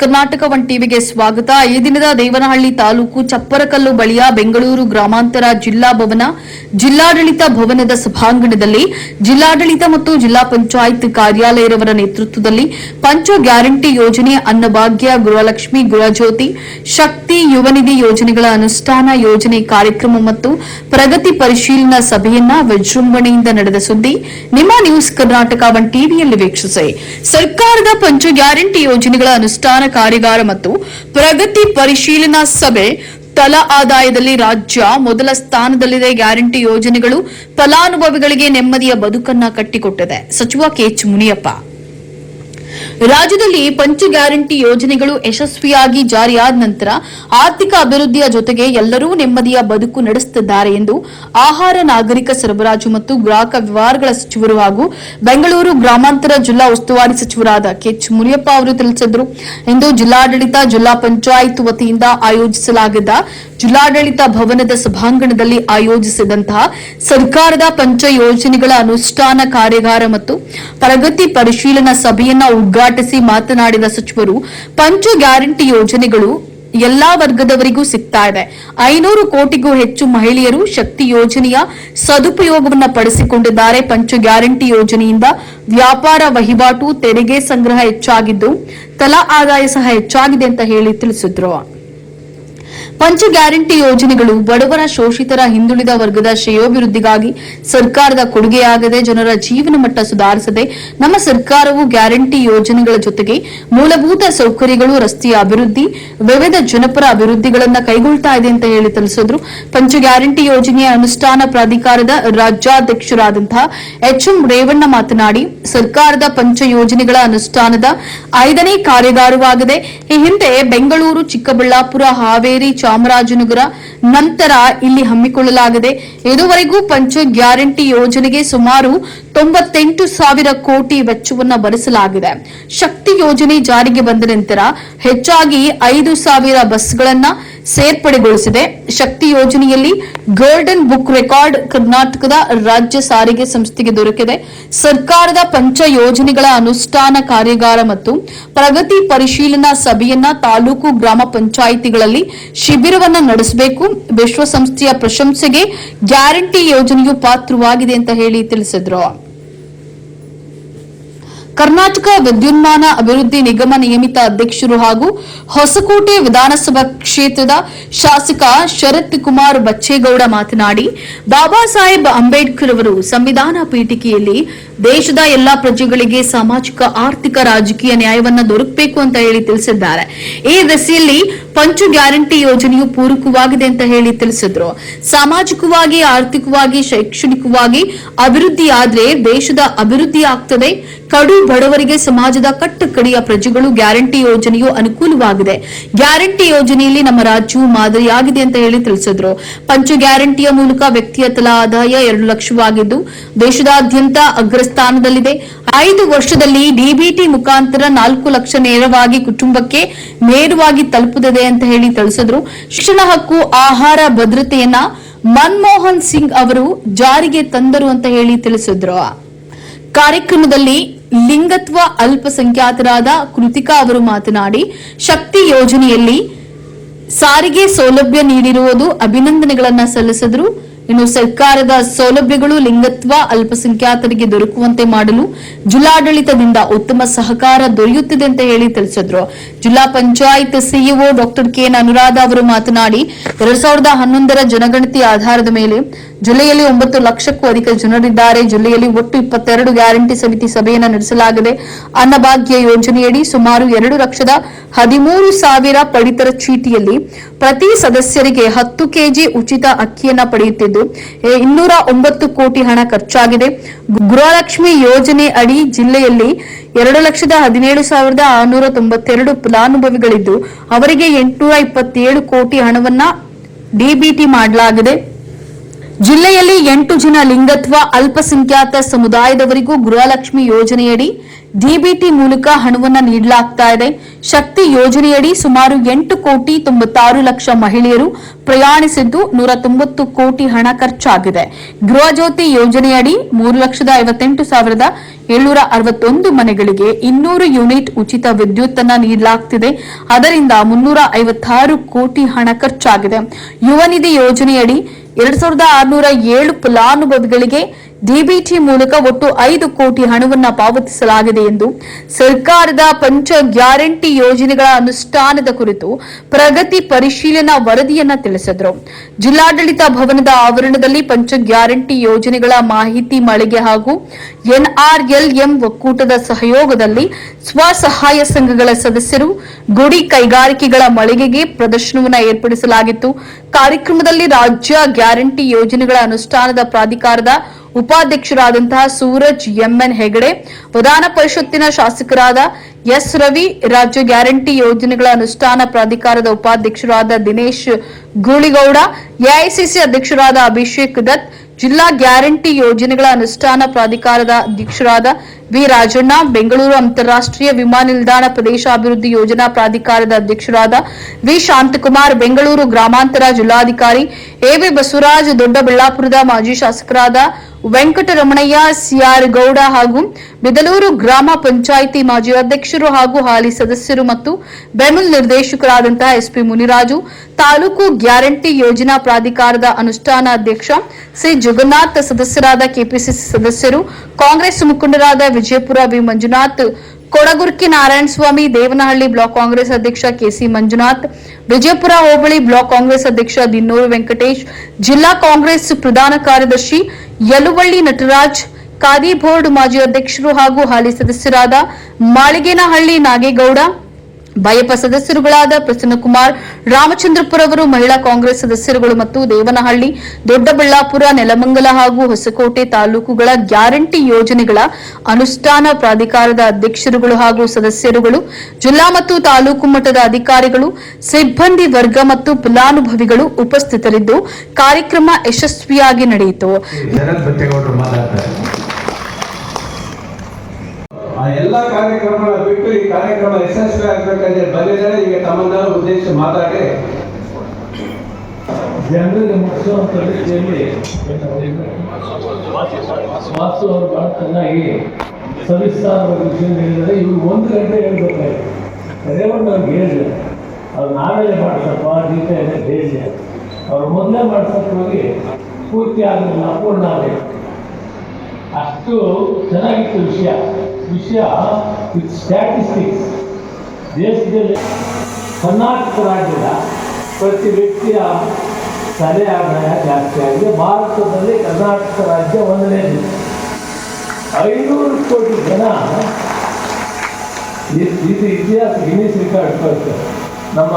Karnataka one ಟಿವಿಗೆ ಸ್ವಾಗತ. ಈ ದಿನದ ದೇವನಹಳ್ಳಿ ತಾಲೂಕು ಚಪ್ಪರಕಲ್ಲು ಬಳಿಯ ಬೆಂಗಳೂರು ಗ್ರಾಮಾಂತರ ಜಿಲ್ಲಾ ಭವನ, ಜಿಲ್ಲಾಡಳಿತ ಭವನದ ಸಭಾಂಗಣದಲ್ಲಿ ಜಿಲ್ಲಾಡಳಿತ ಮತ್ತು ಜಿಲ್ಲಾ ಪಂಚಾಯತ್ ಕಾರ್ಯಾಲಯರವರ ನೇತೃತ್ವದಲ್ಲಿ ಪಂಚ ಗ್ಯಾರಂಟಿ ಯೋಜನೆ ಅನ್ನಭಾಗ್ಯ ಗೃಹಲಕ್ಷ್ಮಿ ಗೃಹಜ್ಯೋತಿ, ಶಕ್ತಿ ಯುವನಿಧಿ ಯೋಜನೆಗಳ ಅನುಷ್ಠಾನ ಯೋಜನೆ ಕಾರ್ಯಕ್ರಮ ಮತ್ತು ಪ್ರಗತಿ ಪರಿಶೀಲನಾ ಸಭೆಯನ್ನ ವಿಜೃಂಭಣೆಯಿಂದ ನಡೆದ ಸುದ್ದಿ. ನಿಮ್ಮ ನ್ಯೂಸ್ ಕರ್ನಾಟಕ ಒನ್ ಟಿವಿಯಲ್ಲಿ ವೀಕ್ಷಿಸಿ. ಸರ್ಕಾರದ ಪಂಚ ಗ್ಯಾರಂಟಿ ಯೋಜನೆಗಳ ಅನುಷ್ಠಾನ ಕಾರ್ಯಾಗಾರ ಮತ್ತು ಪ್ರಗತಿ ಪರಿಶೀಲನಾ ಸಭೆ ತಲಾ ಆದಾಯದಲ್ಲಿ ರಾಜ್ಯ ಮೊದಲ ಸ್ಥಾನದಲ್ಲಿದೆ. ಗ್ಯಾರಂಟಿ ಯೋಜನೆಗಳು ಫಲಾನುಭವಿಗಳಿಗೆ ನೆಮ್ಮದಿಯ ಬದುಕನ್ನ ಕಟ್ಟಿಕೊಟ್ಟಿದೆ. ಸಚಿವ ಕೆಎಚ್ ಮುನಿಯಪ್ಪ. ರಾಜ್ಯದಲ್ಲಿ ಪಂಚ ಗ್ಯಾರಂಟಿ ಯೋಜನೆಗಳು ಯಶಸ್ವಿಯಾಗಿ ಜಾರಿಯಾದ ನಂತರ ಆರ್ಥಿಕ ಅಭಿವೃದ್ಧಿಯ ಜೊತೆಗೆ ಎಲ್ಲರೂ ನೆಮ್ಮದಿಯ ಬದುಕು ನಡೆಸುತ್ತಿದ್ದಾರೆ ಎಂದು ಆಹಾರ, ನಾಗರಿಕ ಸರಬರಾಜು ಮತ್ತು ಗ್ರಾಹಕ ವ್ಯವಹಾರಗಳ ಸಚಿವರು ಹಾಗೂ ಬೆಂಗಳೂರು ಗ್ರಾಮಾಂತರ ಜಿಲ್ಲಾ ಉಸ್ತುವಾರಿ ಸಚಿವರಾದ ಕೆಚ್ ಮುರಿಯಪ್ಪ ಅವರು ತಿಳಿಸಿದರು. ಇಂದು ಜಿಲ್ಲಾಡಳಿತ ಜಿಲ್ಲಾ ಪಂಚಾಯತ್ ವತಿಯಿಂದ ಆಯೋಜಿಸಲಾಗಿದ್ದ ಜಿಲ್ಲಾಡಳಿತ ಭವನದ ಸಭಾಂಗಣದಲ್ಲಿ ಆಯೋಜಿಸಿದಂತಹ ಸರ್ಕಾರದ ಪಂಚ ಯೋಜನೆಗಳ ಅನುಷ್ಠಾನ ಕಾರ್ಯಾಗಾರ ಮತ್ತು ಪ್ರಗತಿ ಪರಿಶೀಲನಾ ಸಭೆಯನ್ನ ಉದ್ಘಾಟಿಸಿ ಮಾತನಾಡಿದ ಸಚಿವರು, ಪಂಚ ಗ್ಯಾರಂಟಿ ಯೋಜನೆಗಳು ಎಲ್ಲಾ ವರ್ಗದವರಿಗೂ ಸಿಗ್ತಾ ಇದೆ. ಐನೂರು ಕೋಟಿಗೂ ಹೆಚ್ಚು ಮಹಿಳೆಯರು ಶಕ್ತಿ ಯೋಜನೆಯ ಸದುಪಯೋಗವನ್ನು ಪಡಿಸಿಕೊಂಡಿದ್ದಾರೆ. ಪಂಚ ಗ್ಯಾರಂಟಿ ಯೋಜನೆಯಿಂದ ವ್ಯಾಪಾರ ವಹಿವಾಟು, ತೆರಿಗೆ ಸಂಗ್ರಹ ಹೆಚ್ಚಾಗಿದ್ದು, ತಲಾ ಆದಾಯ ಸಹ ಹೆಚ್ಚಾಗಿದೆ ಅಂತ ಹೇಳಿ ತಿಳಿಸಿದ್ರು. ಪಂಚ ಗ್ಯಾರಂಟಿ ಯೋಜನೆಗಳು ಬಡವರ ಶೋಷಿತರ ಹಿಂದುಳಿದ ವರ್ಗದ ಶ್ರೇಯೋಭಿವೃದ್ಧಿಗಾಗಿ ಸರ್ಕಾರದ ಕೊಡುಗೆಯಾಗದೆ ಜನರ ಜೀವನ ಮಟ್ಟ ಸುಧಾರಿಸದೆ ನಮ್ಮ ಸರ್ಕಾರವು ಗ್ಯಾರಂಟಿ ಯೋಜನೆಗಳ ಜೊತೆಗೆ ಮೂಲಭೂತ ಸೌಕರ್ಯಗಳು, ರಸ್ತೆಯ ಅಭಿವೃದ್ಧಿ, ವಿವಿಧ ಜನಪರ ಅಭಿವೃದ್ಧಿಗಳನ್ನ ಕೈಗೊಳ್ತಾ ಇದೆ ಅಂತ ಹೇಳಿ ತಿಳಿಸಿದ್ರು. ಪಂಚ ಗ್ಯಾರಂಟಿ ಯೋಜನೆಯ ಅನುಷ್ಠಾನ ಪ್ರಾಧಿಕಾರದ ರಾಜ್ಯಾಧ್ಯಕ್ಷರಾದಂತಹ ಎಚ್ ಎಂ ರೇವಣ್ಣ ಮಾತನಾಡಿ, ಸರ್ಕಾರದ ಪಂಚ ಯೋಜನೆಗಳ ಅನುಷ್ಠಾನದ ಐದನೇ ಕಾರ್ಯಗಾರವಾಗಿದೆ ಈ ಹಿಂದೆ ಬೆಂಗಳೂರು, ಚಿಕ್ಕಬಳ್ಳಾಪುರ, ಹಾವೇರಿ కామరాజునుగుర ನಂತರ ಇಲ್ಲಿ ಹಮ್ಮಿಕೊಳ್ಳಲಾಗಿದೆ. ಇದುವರೆಗೂ ಪಂಚ ಗ್ಯಾರಂಟಿ ಯೋಜನೆಗೆ ಸುಮಾರು ತೊಂಬತ್ತೆಂಟು ಸಾವಿರ ಕೋಟಿ ವೆಚ್ಚವನ್ನು ಭರಿಸಲಾಗಿದೆ. ಶಕ್ತಿ ಯೋಜನೆ ಜಾರಿಗೆ ಬಂದ ನಂತರ ಹೆಚ್ಚಾಗಿ ಐದು ಸಾವಿರ ಬಸ್ಗಳನ್ನ ಸೇರ್ಪಡೆಗೊಳಿಸಿದೆ. ಶಕ್ತಿ ಯೋಜನೆಯಲ್ಲಿ ಗೋಲ್ಡನ್ ಬುಕ್ ರೆಕಾರ್ಡ್ ಕರ್ನಾಟಕದ ರಾಜ್ಯ ಸಾರಿಗೆ ಸಂಸ್ಥೆಗೆ ದೊರಕಿದೆ. ಸರ್ಕಾರದ ಪಂಚ ಯೋಜನೆಗಳ ಅನುಷ್ಠಾನ ಕಾರ್ಯಾಗಾರ ಮತ್ತು ಪ್ರಗತಿ ಪರಿಶೀಲನಾ ಸಭೆಯನ್ನ ತಾಲೂಕು ಗ್ರಾಮ ಪಂಚಾಯಿತಿಗಳಲ್ಲಿ ಶಿಬಿರವನ್ನು ನಡೆಸಬೇಕು. ವಿಶ್ವಸಂಸ್ಥೆಯ ಪ್ರಶಂಸೆಗೆ ಗ್ಯಾರಂಟಿ ಯೋಜನೆಯು ಪಾತ್ರವಾಗಿದೆ ಅಂತ ಹೇಳಿ ತಿಳಿಸಿದ್ರು. ಕರ್ನಾಟಕ ವಿದ್ಯುನ್ಮಾನ ಅಭಿವೃದ್ಧಿ ನಿಗಮ ನಿಯಮಿತ ಅಧ್ಯಕ್ಷರು ಹಾಗೂ ಹೊಸಕೋಟೆ ವಿಧಾನಸಭಾ ಕ್ಷೇತ್ರದ ಶಾಸಕ ಶರತ್ ಕುಮಾರ್ ಬಚ್ಚೇಗೌಡ ಮಾತನಾಡಿ, ಬಾಬಾ ಸಾಹೇಬ್ ಅಂಬೇಡ್ಕರ್ ಅವರು ಸಂವಿಧಾನ ಪೀಠಿಕೆಯಲ್ಲಿ ದೇಶದ ಎಲ್ಲಾ ಪ್ರಜೆಗಳಿಗೆ ಸಾಮಾಜಿಕ, ಆರ್ಥಿಕ, ರಾಜಕೀಯ ನ್ಯಾಯವನ್ನ ದೊರಕಬೇಕು ಅಂತ ಹೇಳಿ ತಿಳಿಸಿದ್ದಾರೆ. ಈ ದಸೆಯಲ್ಲಿ ಪಂಚ ಗ್ಯಾರಂಟಿ ಯೋಜನೆಯು ಪೂರಕವಾಗಿದೆ ಅಂತ ಹೇಳಿ ತಿಳಿಸಿದ್ರು. ಸಾಮಾಜಿಕವಾಗಿ, ಆರ್ಥಿಕವಾಗಿ, ಶೈಕ್ಷಣಿಕವಾಗಿ ಅಭಿವೃದ್ಧಿ ಆದ್ರೆ ದೇಶದ ಅಭಿವೃದ್ಧಿ ಆಗ್ತದೆ, ಕಡು ಬಡವರಿಗೆ ಸಮಾಜದ ಕಟ್ಟ ಕಡೆಯ ಪ್ರಜೆಗಳು ಗ್ಯಾರಂಟಿ ಯೋಜನೆಯು ಅನುಕೂಲವಾಗಿದೆ. ಗ್ಯಾರಂಟಿ ಯೋಜನೆಯಲ್ಲಿ ನಮ್ಮ ರಾಜ್ಯವು ಮಾದರಿಯಾಗಿದೆ ಅಂತ ಹೇಳಿ ತಿಳಿಸಿದ್ರು. ಪಂಚ ಗ್ಯಾರಂಟಿಯ ಮೂಲಕ ವ್ಯಕ್ತಿಯ ತಲಾ ಆದಾಯ ಎರಡು ಲಕ್ಷವಾಗಿದ್ದು, ದೇಶದಾದ್ಯಂತ ಅಗ್ರಸ್ಥಾನದಲ್ಲಿದೆ. ಐದು ವರ್ಷದಲ್ಲಿ ಡಿಬಿಟಿ ಮುಖಾಂತರ ನಾಲ್ಕು ಲಕ್ಷ ನೇರವಾಗಿ ಕುಟುಂಬಕ್ಕೆ ನೇರವಾಗಿ ತಲುಪುತ್ತದೆ ಅಂತ ಹೇಳಿ ತಿಳಿಸಿದ್ರು. ಶಿಕ್ಷಣ ಹಕ್ಕು, ಆಹಾರ, ಭದ್ರತೆಯನ್ನ ಮನ್ಮೋಹನ್ ಸಿಂಗ್ ಅವರು ಜಾರಿಗೆ ತಂದರು ಅಂತ ಹೇಳಿ ತಿಳಿಸಿದ್ರು. ಕಾರ್ಯಕ್ರಮದಲ್ಲಿ ಲಿಂಗತ್ವ ಅಲ್ಪಸಂಖ್ಯಾತರಾದ ಕೃತಿಕಾ ಅವರು ಮಾತನಾಡಿ ಶಕ್ತಿ ಯೋಜನೆಯಲ್ಲಿ ಸಾರಿಗೆ ಸೌಲಭ್ಯ ನೀಡಿರುವುದು ಅಭಿನಂದನೆಗಳನ್ನ ಸಲ್ಲಿಸಿದ್ರು. ಇನ್ನು ಸರ್ಕಾರದ ಸೌಲಭ್ಯಗಳು ಲಿಂಗತ್ವ, ಅಲ್ಪಸಂಖ್ಯಾತರಿಗೆ ದೊರಕುವಂತೆ ಮಾಡಲು ಜಿಲ್ಲಾಡಳಿತದಿಂದ ಉತ್ತಮ ಸಹಕಾರ ದೊರೆಯುತ್ತಿದೆ ಅಂತ ಹೇಳಿ ತಿಳಿಸಿದ್ರು. ಜಿಲ್ಲಾ panchayat CEO doctor K N Anuradha ಅವರು ಮಾತನಾಡಿ, ಎರಡ್ ಸಾವಿರದ ಹನ್ನೊಂದರ ಜನಗಣತಿ ಆಧಾರದ ಮೇಲೆ ಜಿಲ್ಲೆಯಲ್ಲಿ ಒಂಬತ್ತು ಲಕ್ಷಕ್ಕೂ ಅಧಿಕ ಜನರಿದ್ದಾರೆ. ಜಿಲ್ಲೆಯಲ್ಲಿ ಒಟ್ಟು ಇಪ್ಪತ್ತೆರಡು ಗ್ಯಾರಂಟಿ ಸಮಿತಿ ಸಭೆಯನ್ನು ನಡೆಸಲಾಗಿದೆ. ಅನ್ನಭಾಗ್ಯ ಯೋಜನೆಯಡಿ ಸುಮಾರು ಎರಡು ಲಕ್ಷದ ಹದಿಮೂರು ಸಾವಿರ ಪಡಿತರ ಚೀಟಿಯಲ್ಲಿ ಪ್ರತಿ ಸದಸ್ಯರಿಗೆ ಹತ್ತು ಕೆಜಿ ಉಚಿತ ಅಕ್ಕಿಯನ್ನ ಪಡೆಯುತ್ತಿದ್ದು ಎ, ಇನ್ನೂರ ಒಂಬತ್ತು ಕೋಟಿ ಹಣ ಖರ್ಚಾಗಿದೆ. ಗೃಹಲಕ್ಷ್ಮಿ ಯೋಜನೆ ಅಡಿ ಜಿಲ್ಲೆಯಲ್ಲಿ ಎರಡು ಲಕ್ಷದ ಹದಿನೇಳು ಸಾವಿರದ ಆರುನೂರ ತೊಂಬತ್ತೆರಡು ಫಲಾನುಭವಿಗಳಿದ್ದು ಅವರಿಗೆ ಎಂಟುನೂರ ಇಪ್ಪತ್ತೇಳು ಕೋಟಿ ಹಣವನ್ನ ಡಿಬಿಟಿ ಮಾಡಲಾಗಿದೆ. ಜಿಲ್ಲೆಯಲ್ಲಿ ಎಂಟು ಜನ ಲಿಂಗತ್ವ ಅಲ್ಪಸಂಖ್ಯಾತ ಸಮುದಾಯದವರಿಗೂ ಗೃಹಲಕ್ಷ್ಮಿ ಯೋಜನೆಯಡಿ ಡಿಬಿಟಿ ಮೂಲಕ ಹಣವನ್ನ ನೀಡಲಾಗ್ತಾ ಇದೆ. ಶಕ್ತಿ ಯೋಜನೆಯಡಿ ಸುಮಾರು ಎಂಟು ಕೋಟಿ ತೊಂಬತ್ತಾರು ಲಕ್ಷ ಮಹಿಳೆಯರು ಪ್ರಯಾಣಿಸಿದ್ದು ನೂರ ತೊಂಬತ್ತು ಕೋಟಿ ಹಣ ಖರ್ಚಾಗಿದೆ. ಗೃಹ ಜ್ಯೋತಿ ಯೋಜನೆಯಡಿ ಮೂರು ಲಕ್ಷದ ಐವತ್ತೆಂಟು ಸಾವಿರದ ಏಳ್ನೂರ ಅರವತ್ತೊಂದು ಮನೆಗಳಿಗೆ ಇನ್ನೂರು ಯೂನಿಟ್ ಉಚಿತ ವಿದ್ಯುತ್ ಅನ್ನ ನೀಡಲಾಗ್ತಿದೆ. ಅದರಿಂದ ಮುನ್ನೂರ ಐವತ್ತಾರು ಕೋಟಿ ಹಣ ಖರ್ಚಾಗಿದೆ. ಯುವ ನಿಧಿ ಯೋಜನೆಯಡಿ ಎರಡ್ ಸಾವಿರದ ಆರುನೂರ ಏಳು ಫಲಾನುಭವಿಗಳಿಗೆ ಡಿಬಿಟಿ ಮೂಲಕ ಒಟ್ಟು ಐದು ಕೋಟಿ ಹಣವನ್ನ ಪಾವತಿಸಲಾಗಿದೆ ಎಂದು ಸರ್ಕಾರದ ಪಂಚ ಗ್ಯಾರಂಟಿ ಯೋಜನೆಗಳ ಅನುಷ್ಠಾನದ ಕುರಿತು ಪ್ರಗತಿ ಪರಿಶೀಲನಾ ವರದಿಯನ್ನ ತಿಳಿಸಿದರು. ಜಿಲ್ಲಾಡಳಿತ ಭವನದ ಆವರಣದಲ್ಲಿ ಪಂಚ ಗ್ಯಾರಂಟಿ ಯೋಜನೆಗಳ ಮಾಹಿತಿ ಮಳಿಗೆ ಹಾಗೂ ಎನ್ಆರ್ಎಲ್ಎಂ ಒಕ್ಕೂಟದ ಸಹಯೋಗದಲ್ಲಿ ಸ್ವಸಹಾಯ ಸಂಘಗಳ ಸದಸ್ಯರು ಗುಡಿ ಕೈಗಾರಿಕೆಗಳ ಮಳಿಗೆಗೆ ಪ್ರದರ್ಶನವನ್ನು ಏರ್ಪಡಿಸಲಾಗಿತ್ತು. ಕಾರ್ಯಕ್ರಮದಲ್ಲಿ ರಾಜ್ಯ ಗ್ಯಾರಂಟಿ ಯೋಜನೆಗಳ ಅನುಷ್ಠಾನದ ಪ್ರಾಧಿಕಾರದ ಉಪಾಧ್ಯಕ್ಷರಾದಂತಹ ಸೂರಜ್ ಎಂಎನ್ ಹೆಗಡೆ ವಿಧಾನ ಪರಿಷತ್ತಿನ ಶಾಸಕರಾದ ಎಸ್ ರವಿ, ರಾಜ್ಯ ಗ್ಯಾರಂಟಿ ಯೋಜನೆಗಳ ಅನುಷ್ಠಾನ ಪ್ರಾಧಿಕಾರದ ಉಪಾಧ್ಯಕ್ಷರಾದ ದಿನೇಶ್ ಗೂಳಿಗೌಡ ಎಐಸಿಸಿ ಅಧ್ಯಕ್ಷರಾದ ಅಭಿಷೇಕ್ ದತ್, ಜಿಲ್ಲಾ ಗ್ಯಾರಂಟಿ ಯೋಜನೆಗಳ ಅನುಷ್ಠಾನ ಪ್ರಾಧಿಕಾರದ ಅಧ್ಯಕ್ಷರಾದ ವಿ ರಾಜಣ್ಣ, ಬೆಂಗಳೂರು ಅಂತಾರಾಷ್ಟ್ರೀಯ ವಿಮಾನ ನಿಲ್ದಾಣ ಪ್ರದೇಶಾಭಿವೃದ್ಧಿ ಯೋಜನಾ ಪ್ರಾಧಿಕಾರದ ಅಧ್ಯಕ್ಷರಾದ ವಿ ಶಾಂತಕುಮಾರ್, ಬೆಂಗಳೂರು ಗ್ರಾಮಾಂತರ ಜಿಲ್ಲಾಧಿಕಾರಿ ಎವಿ ಬಸವರಾಜ್, ದೊಡ್ಡಬಳ್ಳಾಪುರದ ಮಾಜಿ ಶಾಸಕರಾದ ವೆಂಕಟರಮಣಯ್ಯ ಸಿಆರ್ ಗೌಡ ಹಾಗೂ ಬಿದಲೂರು ಗ್ರಾಮ ಪಂಚಾಯಿತಿ ಮಾಜಿ ಅಧ್ಯಕ್ಷರು ಹಾಗೂ ಹಾಲಿ ಸದಸ್ಯರು ಮತ್ತು ಬೆಮಲ್ ನಿರ್ದೇಶಕರಾದಂತಹ ಎಸ್ಪಿ ಮುನಿರಾಜು, ತಾಲೂಕು ಗ್ಯಾರಂಟಿ ಯೋಜನಾ ಪ್ರಾಧಿಕಾರದ ಅನುಷ್ಠಾನ ಅಧ್ಯಕ್ಷ ಸಿ ಜಗನ್ನಾಥ್ ಸದಸ್ಯರಾದ ಕೆಪಿಸಿಸಿ ಸದಸ್ಯರು, ಕಾಂಗ್ರೆಸ್ ಮುಖಂಡರಾದ Vijayapura B Manjunath Kodagurki Narayanaswamy Devanahalli block Congress ಅಧ್ಯಕ್ಷ ಕೆಸಿ ಮಂಜುನಾಥ್, ವಿಜಯಪುರ ಹೋಬಳಿ ಬ್ಲಾಕ್ ಕಾಂಗ್ರೆಸ್ ಅಧ್ಯಕ್ಷ ದಿನ್ನೂರು ವೆಂಕಟೇಶ್, ಜಿಲ್ಲಾ ಕಾಂಗ್ರೆಸ್ ಪ್ರಧಾನ ಕಾರ್ಯದರ್ಶಿ ಯಲುವಳ್ಳಿ ನಟರಾಜ್, ಖಾದಿ ಬೋರ್ಡ್ ಮಾಜಿ ಅಧ್ಯಕ್ಷರು ಹಾಗೂ ಹಾಲಿ ಸದಸ್ಯರಾದ ಮಾಳಿಗೇನಹಳ್ಳಿ ನಾಗೇಗೌಡ ಬಯಪ ಸದಸ್ಯರುಗಳಾದ ಪ್ರಸನ್ನಕುಮಾರ್ ರಾಮಚಂದ್ರಪುರ ಅವರು ಮಹಿಳಾ ಕಾಂಗ್ರೆಸ್ ಸದಸ್ಯರುಗಳು ಮತ್ತು ದೇವನಹಳ್ಳಿ, ದೊಡ್ಡಬಳ್ಳಾಪುರ, ನೆಲಮಂಗಲ ಹಾಗೂ ಹೊಸಕೋಟೆ ತಾಲೂಕುಗಳ ಗ್ಯಾರಂಟಿ ಯೋಜನೆಗಳ ಅನುಷ್ಠಾನ ಪ್ರಾಧಿಕಾರದ ಅಧ್ಯಕ್ಷರುಗಳು ಹಾಗೂ ಸದಸ್ಯರುಗಳು, ಜಿಲ್ಲಾ ಮತ್ತು ತಾಲೂಕು ಮಟ್ಟದ ಅಧಿಕಾರಿಗಳು, ಸಿಬ್ಬಂದಿ ವರ್ಗ ಮತ್ತು ಫಲಾನುಭವಿಗಳು ಉಪಸ್ಥಿತರಿದ್ದು, ಕಾರ್ಯಕ್ರಮ ಯಶಸ್ವಿಯಾಗಿ ನಡೆಯಿತು. ಆ ಎಲ್ಲ ಕಾರ್ಯಕ್ರಮಗಳ ಬಿಟ್ಟು ಈ ಕಾರ್ಯಕ್ರಮ ಯಶಸ್ವಿ ಆಗ್ಬೇಕಂದ್ರೆ ಬಂದಿದ್ದಾರೆ. ಈಗ ತಮ್ಮನ್ನೆಲ್ಲ ಉದ್ದೇಶ ಮಾತಾಡಿ. ಜನರಿಗೆ ಮುಟ್ಟಿಸುವಂತ ರೀತಿಯಲ್ಲಿ ವಾಸು ಅವರು ಬಹಳ ಚೆನ್ನಾಗಿ ಸವಿಸ್ತಾರವಾಗಿ ವಿಷಯ ಹೇಳಿದರೆ ಇವ್ರು ಒಂದು ಗಂಟೆ ಅದೇ ಒಂದು ಅವ್ರಿಗೆ ಹೇಳಿದೆ ಅವ್ರು ನಾವೇ ಮಾಡ್ಸಪ್ಪ, ಗೀತೆ ಹೇಳಿದೆ ಅವ್ರು ಮೊದಲೇ ಮಾಡ್ಸಕ್ಕೆ ಹೋಗಿ ಪೂರ್ತಿ ಆಗಲಿಲ್ಲ, ಅಪೂರ್ಣ ಆಗಬೇಕು ಅಷ್ಟು ಚೆನ್ನಾಗಿತ್ತು ವಿಷಯ. ವಿಷಯ ವಿತ್ ಸ್ಟ್ಯಾಟಿಸ್ಟಿಕ್ಸ್ ದೇಶದಲ್ಲಿ ಕರ್ನಾಟಕ ರಾಜ್ಯದ ಪ್ರತಿ ವ್ಯಕ್ತಿಯ ತಲೆ ಆದಾಯ ಜಾಸ್ತಿ ಆಗಿದೆ. ಭಾರತದಲ್ಲಿ ಕರ್ನಾಟಕ ರಾಜ್ಯ ಒಂದನೇ ಐನೂರು ಕೋಟಿ ಜನ ಇದು ಇತಿಹಾಸ ಗಿನ್ನಿಸ್ ರೆಕಾರ್ಡ್ ಕಳಿಸ್ತಾರೆ ನಮ್ಮ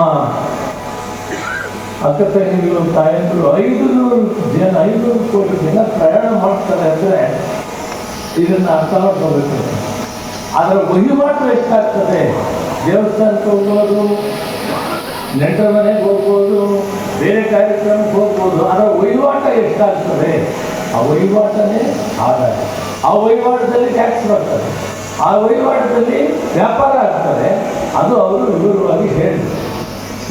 ಅಕ್ಕ ತಂಗಿಗಳು ತಾಯಂದಿರು ಐದು ನೂರು ಜನ, ಐನೂರು ಕೋಟಿ ಜನ ಪ್ರಯಾಣ ಮಾಡ್ತಾರೆ ಅಂದರೆ ಇದನ್ನು ಅರ್ಥ ಮಾಡ್ಕೋಬೇಕು ಅದರ ವಹಿವಾಟು ಎಷ್ಟಾಗ್ತದೆ? ದೇವಸ್ಥಾನಕ್ಕೆ ಹೋಗ್ಬೋದು, ನೆಂಟರ ಮನೆಗೆ ಹೋಗ್ಬೋದು, ಬೇರೆ ಕಾರ್ಯಕ್ರಮಕ್ಕೆ ಹೋಗ್ಬೋದು, ಅದರ ವಹಿವಾಟ ಎಷ್ಟಾಗ್ತದೆ? ಆ ವಹಿವಾಟನೇ ಆದಾಯ. ಆ ವಹಿವಾಟದಲ್ಲಿ ಟ್ಯಾಕ್ಸ್ ಬರ್ತದೆ. ಆ ವಹಿವಾಟದಲ್ಲಿ ವ್ಯಾಪಾರ ಆಗ್ತದೆ. ಅದು ಅವರು ವಿವರವಾಗಿ ಹೇಳಿದರು.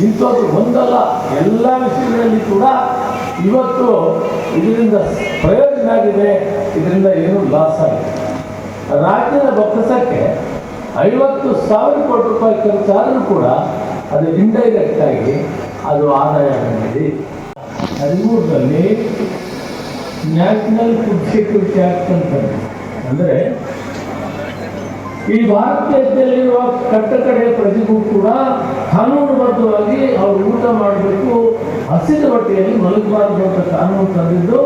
ಇಂಥದ್ದು ಒಂದಲ್ಲ, ಎಲ್ಲ ವಿಷಯಗಳಲ್ಲಿ ಕೂಡ ಇವತ್ತು ಇದರಿಂದ ಪ್ರಯೋಜನ ಆಗಿದೆ, ಇದರಿಂದ ಏನು ಲಾಸ್ ಆಗಿದೆ. ರಾಜ್ಯದ ಬೊಕ್ಕಸಕ್ಕೆ ಐವತ್ತು ಸಾವಿರ ಕೋಟಿ ರೂಪಾಯಿ ಖರ್ಚಾದರೂ ಕೂಡ ಅದು ಇಂಡೈರೆಕ್ಟ್ ಆಗಿ ಅದು ಆದಾಯ ಬಂದಿದೆ. ಹದಿಮೂರರಲ್ಲಿ ನ್ಯಾಷನಲ್ ಫುಡ್ ಸೆಕ್ಯೂರಿಟಿ ಆಕ್ಟ್ ಅಂತ ಅಂದರೆ ಈ ಭಾರತ ದೇಶದಲ್ಲಿರುವ ಕಟ್ಟಕಡೆಯ ಪ್ರಜೆಗೂ ಕೂಡ ಕಾನೂನುಬದ್ಧವಾಗಿ ಅವರು ಊಟ ಮಾಡಬೇಕು, ಹಸಿದ ಹೊಟ್ಟೆಯಲ್ಲಿ ಮಲಗಬಾರದು ಅಂತ ಕಾನೂನು ತಂದಿದ್ದು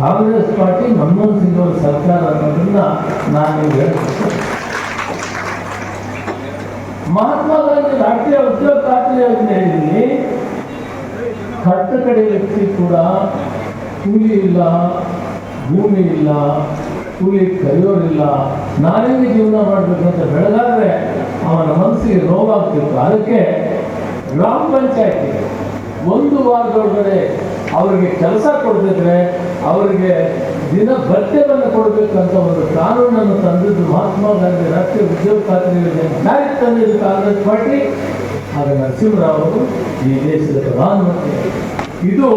ಕಾಂಗ್ರೆಸ್ ಪಾರ್ಟಿ ಮನಮೋಹನ್ ಸಿಂಗ್ ಅವರ ಸರ್ಕಾರ ಅನ್ನೋದನ್ನ ನಾನು ಹೇಳ್ತೇನೆ. ಮಹಾತ್ಮ ಗಾಂಧಿ ರಾಷ್ಟ್ರೀಯ ಉದ್ಯೋಗ ಖಾತ್ರಿ ಯೋಜನೆಯಲ್ಲಿ ಕಟ್ಟಕಡೆ ವ್ಯಕ್ತಿ ಕೂಡ ಕೂಲಿ ಇಲ್ಲ, ಭೂಮಿ ಇಲ್ಲ, ಕೂಲಿ ಕರೆಯೋರಿಲ್ಲ ನಾನೇನು ಜೀವನ ಮಾಡಬೇಕು ಅಂತ ಬೆಳಗಾದ್ರೆ ಅವನ ಮನಸ್ಸಿಗೆ ನೋವಾಗ್ತಿತ್ತು. ಅದಕ್ಕೆ ಗ್ರಾಮ ಪಂಚಾಯತಿಗೆ ಒಂದು ವಾರದೊಳಗಡೆ ಅವರಿಗೆ ಕೆಲಸ ಕೊಡ್ತಿದ್ರೆ ಅವರಿಗೆ ದಿನ ಭತ್ಯವನ್ನು ಕೊಡಬೇಕು ಅಂತ ಒಂದು ಕಾನೂನನ್ನು ತಂದಿದ್ದು ಮಹಾತ್ಮ ಗಾಂಧಿ ರಾಷ್ಟ್ರೀಯ ಉದ್ಯೋಗ ಖಾತ್ರಿ ಯೋಜನೆ ತಂದಿದ್ದು ಕಾಂಗ್ರೆಸ್ ಪಾರ್ಟಿ. ಆಗ ನರಸಿಂಹರಾವ್ ಅವರು ಈ ದೇಶದ ಪ್ರಧಾನಮಂತ್ರಿ. ಇದು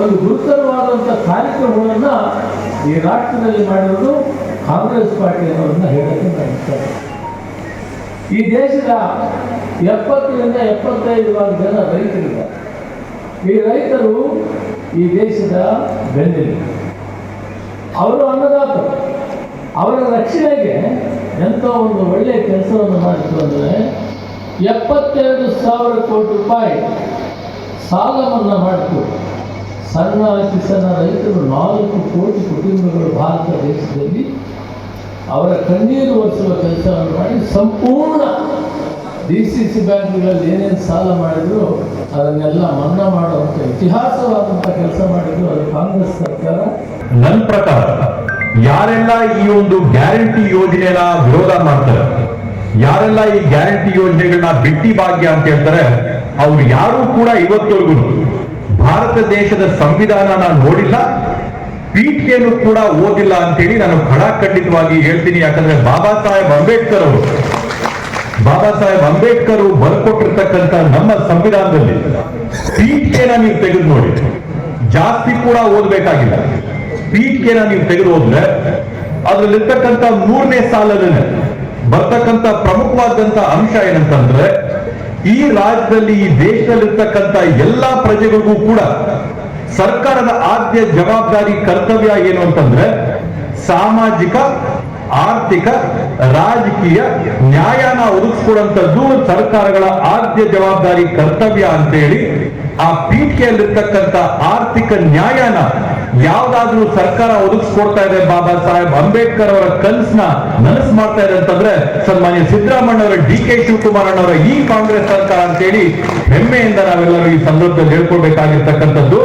ಒಂದು ಗುರುತರವಾದಂಥ ಕಾರ್ಯಕ್ರಮಗಳನ್ನು ಈ ರಾಷ್ಟ್ರದಲ್ಲಿ ಮಾಡಿರೋದು ಕಾಂಗ್ರೆಸ್ ಪಾರ್ಟಿ ಅನ್ನೋದನ್ನು ಹೇಳಕ್ಕೆ ನಾನು ಈ ದೇಶದ ಎಪ್ಪತ್ತರಿಂದ ಎಪ್ಪತ್ತೈದು ಜನ ರೈತರಿದ್ದಾರೆ. ಈ ರೈತರು ಈ ದೇಶದ ಬೆನ್ನೆಲುಬು. ಅವರು ಅನ್ನದಾತರು. ಅವರ ರಕ್ಷಣೆಗೆ ಎಂಥ ಒಂದು ಒಳ್ಳೆಯ ಕೆಲಸವನ್ನು ಮಾಡಿತು ಅಂದರೆ ಎಪ್ಪತ್ತೆರಡು ಸಾವಿರ ಕೋಟಿ ರೂಪಾಯಿ ಸಾಲವನ್ನು ಮಾಡಿತು ಸಣ್ಣ ಅತಿ ಸಣ್ಣ ರೈತರು ನಾಲ್ಕು ಕೋಟಿ ಕುಟುಂಬಗಳು ಭಾರತ ದೇಶದಲ್ಲಿ ಅವರ ಕಣ್ಣೀರು ಒರೆಸುವ ಕೆಲಸವನ್ನು ಮಾಡಿ ಸಂಪೂರ್ಣ ಡಿ ಸಿ ಸಿ ಬ್ಯಾಂಕ್ಗಳಲ್ಲಿ ಏನೇನು ಸಾಲ ಮಾಡಿದ್ರು ಅದನ್ನೆಲ್ಲ ಮನ್ನಾ ಮಾಡುವಂಥ ಇತಿಹಾಸವಾದಂಥ ಕೆಲಸ ಮಾಡಿದ್ರು ಅದು ಕಾಂಗ್ರೆಸ್ ಸರ್ಕಾರ. ನನ್ನ ಪ್ರಕಾರ ಯಾರೆಲ್ಲ ಈ ಒಂದು ಗ್ಯಾರಂಟಿ ಯೋಜನೆಯನ್ನ ವಿರೋಧ ಮಾಡ್ತಾರೆ, ಯಾರೆಲ್ಲ ಈ ಗ್ಯಾರಂಟಿ ಯೋಜನೆಗಳನ್ನ ಬಿಟ್ಟಿ ಭಾಗ್ಯ ಅಂತ ಹೇಳ್ತಾರೆ, ಅವ್ರು ಯಾರು ಕೂಡ ಇವತ್ತವರೆಗೂ ಭಾರತ ದೇಶದ ಸಂವಿಧಾನ ನಾನು ನೋಡಿಲ್ಲ ಪೀಠಿಯನ್ನು ಕೂಡ ಓದಿಲ್ಲ ಅಂತೇಳಿ ನಾನು ಖಡಾಖಂಡಿತವಾಗಿ ಹೇಳ್ತೀನಿ. ಯಾಕಂದ್ರೆ ಬಾಬಾ ಸಾಹೇಬ್ ಅಂಬೇಡ್ಕರ್ ಅವರು ಬಾಬಾ ಸಾಹೇಬ್ ಅಂಬೇಡ್ಕರ್ ಬರ್ಕೊಟ್ಟಿರ್ತಕ್ಕಂಥ ನಮ್ಮ ಸಂವಿಧಾನದಲ್ಲಿ ಪೀಠಿಕೆನ ನೀವು ತೆಗೆದು ನೋಡಿ. ಜಾಸ್ತಿ ಕೂಡ ಓದ್ಬೇಕಾಗಿಲ್ಲ. ಪೀಠಿಕೆನ ನೀವು ತೆಗೆದು ಹೋದ್ರೆ ಅದ್ರಲ್ಲಿರ್ತಕ್ಕಂಥ ಮೂರನೇ ಸಾಲದಲ್ಲಿ ಬರ್ತಕ್ಕಂಥ ಪ್ರಮುಖವಾದಂತ ಅಂಶ ಏನಂತಂದ್ರೆ ಈ ರಾಜ್ಯದಲ್ಲಿ ಈ ದೇಶದಲ್ಲಿರ್ತಕ್ಕಂಥ ಎಲ್ಲಾ ಪ್ರಜೆಗಳಿಗೂ ಕೂಡ ಸರ್ಕಾರದ ಆದ್ಯ ಜವಾಬ್ದಾರಿ ಕರ್ತವ್ಯ ಏನು ಅಂತಂದ್ರೆ ಸಾಮಾಜಿಕ ಆರ್ಥಿಕ ರಾಜಕೀಯ ನ್ಯಾಯನ ಒದಗಿಸ್ಕೊಡುವಂಥದ್ದು ಸರ್ಕಾರಗಳ ಆದ್ಯ ಜವಾಬ್ದಾರಿ ಕರ್ತವ್ಯ ಅಂತೇಳಿ ಆ ಪೀಠಿಯಲ್ಲಿರ್ತಕ್ಕಂಥ ಆರ್ಥಿಕ ನ್ಯಾಯನ ಯಾವ್ದಾದ್ರೂ ಸರ್ಕಾರ ಒದಗಿಸ್ಕೊಡ್ತಾ ಇದೆ ಬಾಬಾ ಸಾಹೇಬ್ ಅಂಬೇಡ್ಕರ್ ಅವರ ಕನಸನ್ನ ನನಸು ಮಾಡ್ತಾ ಇದೆ ಅಂತಂದ್ರೆ ಸನ್ಮಾನ್ಯ ಸಿದ್ದರಾಮಯ್ಯ ಅವರ ಡಿ ಕೆ ಶಿವಕುಮಾರ್ ಅವರ ಈ ಕಾಂಗ್ರೆಸ್ ಸರ್ಕಾರ ಅಂತ ಹೇಳಿ ಹೆಮ್ಮೆಯಿಂದ ನಾವೆಲ್ಲರೂ ಈ ಸಂದರ್ಭದಲ್ಲಿ ಹೇಳ್ಕೊಳ್ಬೇಕಾಗಿರ್ತಕ್ಕಂಥದ್ದು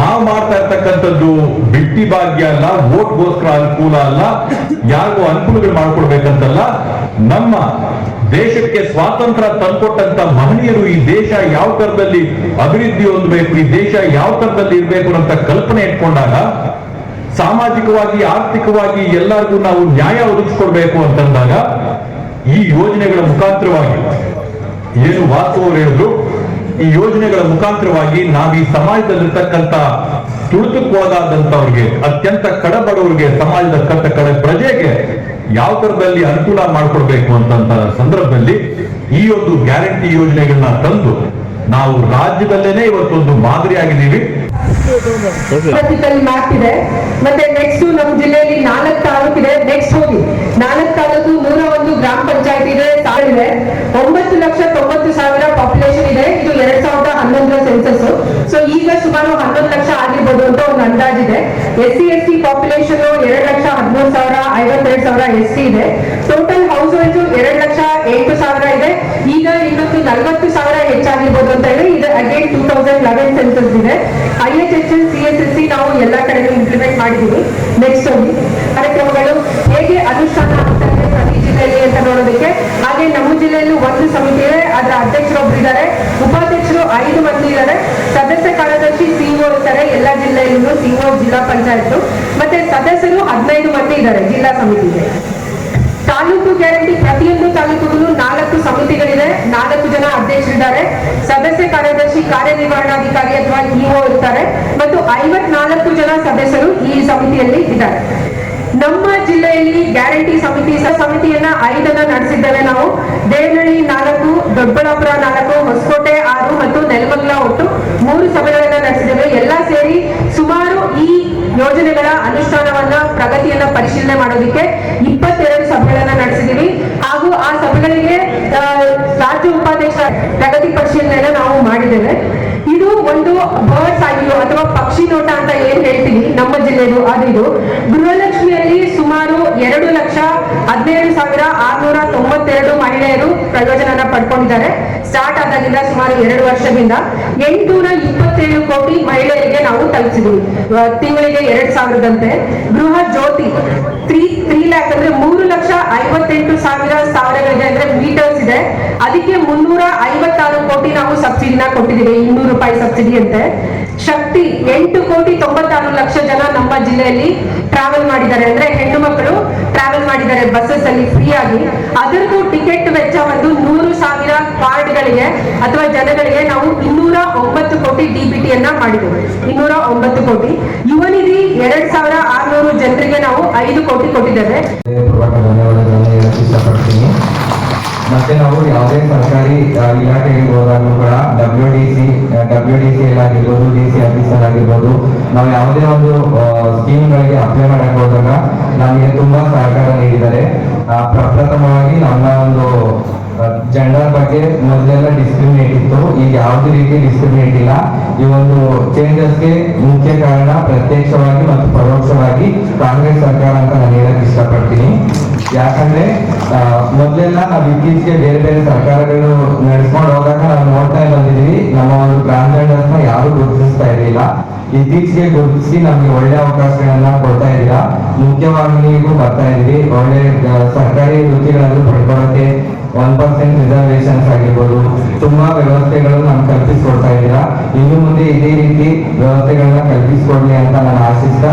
ನಾವು ಮಾಡ್ತಾ ಇರ್ತಕ್ಕಂಥದ್ದು ಬಿಟ್ಟಿ ಭಾಗ್ಯ ಅಲ್ಲ ಓಟ್ಗೋಸ್ಕರ ಅನುಕೂಲ ಅಲ್ಲ, ಯಾರಿಗೂ ಅನುಕೂಲಗಳು ಮಾಡ್ಕೊಡ್ಬೇಕಂತಲ್ಲ, ನಮ್ಮ ದೇಶಕ್ಕೆ ಸ್ವಾತಂತ್ರ್ಯ ತಂದ್ಕೊಟ್ಟಂತ ಮಹನೀಯರು ಈ ದೇಶ ಯಾವ ತರದಲ್ಲಿ ಅಭಿವೃದ್ಧಿ ಹೊಂದಬೇಕು, ಈ ದೇಶ ಯಾವ ತರದಲ್ಲಿ ಇರಬೇಕು ಅಂತ ಕಲ್ಪನೆ ಇಟ್ಕೊಂಡಾಗ ಸಾಮಾಜಿಕವಾಗಿ, ಆರ್ಥಿಕವಾಗಿ ಎಲ್ಲರಿಗೂ ನಾವು ನ್ಯಾಯ ಒದಗಿಸ್ಕೊಡ್ಬೇಕು ಅಂತಂದಾಗ ಈ ಯೋಜನೆಗಳ ಮುಖಾಂತರವಾಗಿ, ಏನು ವಾಸು ಹೇಳಿದ್ರು, ಈ ಯೋಜನೆಗಳ ಮುಖಾಂತರವಾಗಿ ನಾವು ಈ ಸಮಾಜದಲ್ಲಿರ್ತಕ್ಕಂಥ ತುಳಿತಕ್ಕೊಳಗಾದಂತವ್ರಿಗೆ ಅತ್ಯಂತ ಕಡಬಡವರಿಗೆ, ಸಮಾಜದ ಕಟ್ಟ ಕಡೆ, ಪ್ರಜೆಗೆ ಯಾವ ತರದಲ್ಲಿ ಅನುಕೂಲ ಮಾಡಿಕೊಡ್ಬೇಕು ಅಂತ ಸಂದರ್ಭದಲ್ಲಿ ಈ ಒಂದು ಗ್ಯಾರಂಟಿ ಯೋಜನೆಗಳನ್ನ ತಂದು ನಾವು ರಾಜ್ಯದಲ್ಲೇನೆ ಇವತ್ತೊಂದು ಮಾದರಿಯಾಗಿದ್ದೀವಿ. ಮಾಡ್ತಿದೆ ಮತ್ತೆ ನೆಕ್ಸ್ಟ್ ನಮ್ಮ ಜಿಲ್ಲೆಯಲ್ಲಿ ನಾಲ್ಕು ತಾಲೂಕು ಇದೆ. ನೆಕ್ಸ್ಟ್ ಹೋಗಿ. ನಾಲ್ಕು ತಾಲೂಕು ನೂರ ಒಂದು ಗ್ರಾಮ ಪಂಚಾಯತ್ ಇದೆ ತಾಳಿದೆ ಒಂಬತ್ತು ಲಕ್ಷ ತೊಂಬತ್ತು ಸಾವಿರ ಪಾಪ್ಯುಲೇಷನ್ ಇದೆ. ಇದು ಹನ್ನೊಂದರ ಸೆನ್ಸಸ್ ಸೊ ಈಗ ಸುಮಾರು ಹನ್ನೊಂದು ಲಕ್ಷ ಆಗಿರ್ಬೋದು ಅಂತ ಒಂದು ಅಂದಾಜಿದೆ. S C S T population ಎರಡು ಲಕ್ಷ ಹದಿಮೂರು ಸಾವಿರ, ಐವತ್ತೆರಡು ಸಾವಿರ ಎಸ್ ಸಿ ಇದೆ. ಟೋಟಲ್ ಹೌಸ್ ಹೋಲ್ಡ್ ಎರಡು ಲಕ್ಷ ಎಂಟು ಸಾವಿರ ಇದೆ. ಈಗ ಇನ್ನೊಂದು ನಲವತ್ತು ಸಾವಿರ ಹೆಚ್ಚಾಗಿರ್ಬೋದು ಅಂತ ಹೇಳಿ ಇದು again two thousand eleven census ಇದೆ. I H S S C S S C ನಾವು ಎಲ್ಲ ಕಡೆಗೂ ಇಂಪ್ಲಿಮೆಂಟ್ ಮಾಡಿದ್ದೀವಿ. ನೆಕ್ಸ್ಟ್ ಕಾರ್ಯಕ್ರಮಗಳು ಹೇಗೆ ಅನುಷ್ಠಾನ ಆಗ್ತಾ ಇದೆ ಅಂತ ನೋಡೋದಕ್ಕೆ. ಹಾಗೆ ನಮ್ಮ ಜಿಲ್ಲೆಯಲ್ಲೂ ಒಂದು ಸಮಿತಿ ಇದೆ. ಅದರ ಅಧ್ಯಕ್ಷರೊಬ್ರು ಇದ್ದಾರೆ. ಉಪಾಧ್ಯಕ್ಷರು ಐದು ಮಂದಿ ಇದ್ದಾರೆ. ಸದಸ್ಯ ಕಾರ್ಯದರ್ಶಿ ಸಿಇಒ ಇರ್ತಾರೆ. ಎಲ್ಲ ಜಿಲ್ಲೆಯಲ್ಲೂ ಸಿಇಒ ಜಿಲ್ಲಾ ಪಂಚಾಯತ್ ಮತ್ತೆ ಸದಸ್ಯರು ಹದಿನೈದು ಮಂದಿ ಇದ್ದಾರೆ ಜಿಲ್ಲಾ ಸಮಿತಿಗೆ. ತಾಲೂಕು ಗ್ಯಾರಂಟಿ ಪ್ರತಿಯೊಂದು ತಾಲೂಕುಗಳು ನಾಲ್ಕು ಸಮಿತಿಗಳಿದೆ. ನಾಲ್ಕು ಜನ ಅಧ್ಯಕ್ಷರಿದ್ದಾರೆ. ಸದಸ್ಯ ಕಾರ್ಯದರ್ಶಿ ಕಾರ್ಯನಿರ್ವಹಣಾಧಿಕಾರಿ ಅಥವಾ ಇಒ ಇರ್ತಾರೆ. ಮತ್ತು ಐವತ್ನಾಲ್ಕು ಜನ ಸದಸ್ಯರು ಈ ಸಮಿತಿಯಲ್ಲಿ ಇದ್ದಾರೆ. ನಮ್ಮ ಜಿಲ್ಲೆಯಲ್ಲಿ ಗ್ಯಾರಂಟಿ ಸಮಿತಿ ಸಮಿತಿಯನ್ನ ಐದನ್ನ ನಡೆಸಿದ್ದೇವೆ ನಾವು. ದೇವನಹಳ್ಳಿ ನಾಲ್ಕು, ದೊಡ್ಡಬಳ್ಳಾಪುರ ನಾಲ್ಕು, ಹೊಸಕೋಟೆ ಆರು ಮತ್ತು ನೆಲಮಂಗಲ ಒಟ್ಟು ಮೂರು ಸಭೆಗಳನ್ನ ನಡೆಸಿದ್ದೇವೆ. ಎಲ್ಲ ಸೇರಿ ಸುಮಾರು ಈ ಯೋಜನೆಗಳ ಅನುಷ್ಠಾನವನ್ನ ಪ್ರಗತಿಯನ್ನ ಪರಿಶೀಲನೆ ಮಾಡೋದಕ್ಕೆ ಇಪ್ಪತ್ತೆರಡು ಸಭೆಗಳನ್ನ ನಡೆಸಿದೀವಿ ಹಾಗೂ ಆ ಸಭೆಗಳಿಗೆ ರಾಜ್ಯ ಉಪಾಧ್ಯಕ್ಷ ಪ್ರಗತಿ ಪರಿಶೀಲನೆಯನ್ನ ನಾವು ಮಾಡಿದ್ದೇವೆ. ಇದು ಒಂದು ಬರ್ಡ್ಸ್ ಆಗಿಯೋ ಅಥವಾ ಪಕ್ಷಿ ನೋಟ ಅಂತ ಏನ್ ಹೇಳ್ತೀವಿ ನಮ್ಮ ಜಿಲ್ಲೆದು ಅದು ಇದು. ಲಕ್ಷ ಹದಿನೇಳು ಸಾವಿರ ಆರ್ನೂರ ತೊಂಬತ್ತೆರಡು ಮಹಿಳೆಯರು ಪ್ರಯೋಜನನ ಪಡ್ಕೊಂಡಿದ್ದಾರೆ. ಸ್ಟಾರ್ಟ್ ಆದಾಗಿಂದ ಸುಮಾರು ಎರಡು ವರ್ಷದಿಂದ ಎಂಟುನೂರ ಇಪ್ಪತ್ತೇಳು ಕೋಟಿ ಮಹಿಳೆಯರಿಗೆ ನಾವು ತಲುಪಿಸಿದ್ವಿ. ತಿಂಗಳಿಗೆ ಎರಡ್ ಸಾವಿರದಂತೆ. ಗೃಹ ಜ್ಯೋತಿ ತ್ರೀ ತ್ರೀ ಲ್ಯಾಕ್ ಅಂದ್ರೆ ಮೂರು ಲಕ್ಷ ಐವತ್ತೆಂಟು ಸಾವಿರ ಸಾವಿರಗಳಿದೆ ಅಂದ್ರೆ ಮೀಟರ್ಸ್ ಇದೆ. ಅದಕ್ಕೆ ಮುನ್ನೂರ ಐವತ್ತಾರು ಕೋಟಿ ನಾವು ಸಬ್ಸಿಡಿನ ಕೊಟ್ಟಿದ್ದೀವಿ. ಇನ್ನೂರು ರೂಪಾಯಿ ಸಬ್ಸಿಡಿ ಅಂತೆ. ಶಕ್ತಿ ಎಂಟು ಕೋಟಿ ತೊಂಬತ್ತಾರು ಲಕ್ಷ ಜನ ನಮ್ಮ ಜಿಲ್ಲೆಯಲ್ಲಿ ಟ್ರಾವೆಲ್ ಮಾಡಿದ್ದಾರೆ. ಅಂದ್ರೆ ಹೆಣ್ಣು ಮಕ್ಕಳು ಮಾಡಿದ್ದಾರೆ ಬಸ್ಸಸ್ ಅಲ್ಲಿ ಫ್ರೀ ಆಗಿ. ಅದರದ್ದು ಟಿಕೆಟ್ ವೆಚ್ಚ ಒಂದು ನೂರು ಸಾವಿರ ಕಾರ್ಡ್ಗಳಿಗೆ ಅಥವಾ ಜನಗಳಿಗೆ ನಾವು ಇನ್ನೂರ ಒಂಬತ್ತು ಕೋಟಿ ಡಿಬಿಟಿ ಅನ್ನ ಮಾಡಿದ್ದೇವೆ. ಇನ್ನೂರ ಒಂಬತ್ತು ಕೋಟಿ. ಯುವ ನಿಧಿ ಎರಡ್ ಸಾವಿರ ಆರ್ನೂರು ಜನರಿಗೆ ನಾವು ಐದು ಕೋಟಿ ಕೊಟ್ಟಿದ್ದೇವೆ. ಮತ್ತೆ ನಾವು ಯಾವುದೇ ಸರ್ಕಾರಿ ಇಲಾಖೆಗೆ ಹೋದಾಗಲೂ ಕೂಡ W D C W D C ಆಗಿರ್ಬೋದು ಡಿ ಸಿ ಆಫೀಸರ್ ಆಗಿರ್ಬೋದು ನಾವು ಯಾವುದೇ ಒಂದು ಸ್ಕೀಮ್ಗಳಿಗೆ ಅಪ್ಲೈ ಮಾಡಕ್ಕೆ ಹೋದಾಗ ನಮಗೆ ತುಂಬಾ ಸಹಕಾರ ನೀಡಿದ್ದಾರೆ. ಪ್ರಪ್ರಥಮವಾಗಿ ನಮ್ಮ ಒಂದು ಜೆಂಡರ್ ಬಗ್ಗೆ ಮೊದಲೆಲ್ಲ ಡಿಸ್ಕ್ರಿಮಿನೇಟ್ ಇತ್ತು. ಈಗ ಯಾವುದೇ ರೀತಿ ಡಿಸ್ಕ್ರಿಮಿನೇಟ್ ಇಲ್ಲ. ಈ ಒಂದು ಚೇಂಜಸ್ಗೆ ಮುಖ್ಯ ಕಾರಣ ಪ್ರತ್ಯಕ್ಷವಾಗಿ ಮತ್ತು ಪರೋಕ್ಷವಾಗಿ ಕಾಂಗ್ರೆಸ್ ಸರ್ಕಾರ ಅಂತ ನಾನು ಹೇಳಕ್ ಇಷ್ಟಪಡ್ತೀನಿ. ಯಾಕಂದ್ರೆ ಮೊದಲೆಲ್ಲ ನಾವು ಇತ್ತೀಚೆಗೆ ಬೇರೆ ಬೇರೆ ಸರ್ಕಾರಗಳು ನಡೆಸ್ಕೊಂಡು ಹೋದಾಗ ನಾವು ನೋಡ್ತಾ ಬಂದಿದೀವಿ ನಮ್ಮ ಒಂದು ಟ್ರಾನ್ಸ್ಜೆಂಡರ್ಸ್ ಅಂತ ಯಾರು ಗುರುತಿಸ್ತಾ ಇರಲಿಲ್ಲ. ಇತ್ತೀಚೆಗೆ ಗುರುತಿಸಿ ನಮ್ಗೆ ಒಳ್ಳೆ ಅವಕಾಶಗಳನ್ನ ಕೊಡ್ತಾ ಇದ್ದೀರಾ. ಮುಖ್ಯವಾಹಿನಿಗೂ ಬರ್ತಾ ಇದೀವಿ ಒಳ್ಳೆ ಸರ್ಕಾರಿ ವೃತ್ತಿಗಳನ್ನು ಪಡ್ಕೊಳ್ಳೋಕೆ ಒನ್ ಪರ್ಸೆಂಟ್ ರಿಸರ್ವೇಶನ್ಸ್ ಆಗಿರ್ಬೋದು. ತುಂಬಾ ವ್ಯವಸ್ಥೆಗಳು ನಮ್ಗೆ ಕಲ್ಪಿಸ್ಕೊಡ್ತಾ ಇದ್ದೀರಾ. ಇನ್ನು ಮುಂದೆ ಇದೇ ರೀತಿ ವ್ಯವಸ್ಥೆಗಳನ್ನ ಕಲ್ಪಿಸ್ಕೊಡ್ಲಿ ಅಂತ ನಾನು ಆಶಿಸ್ತಾ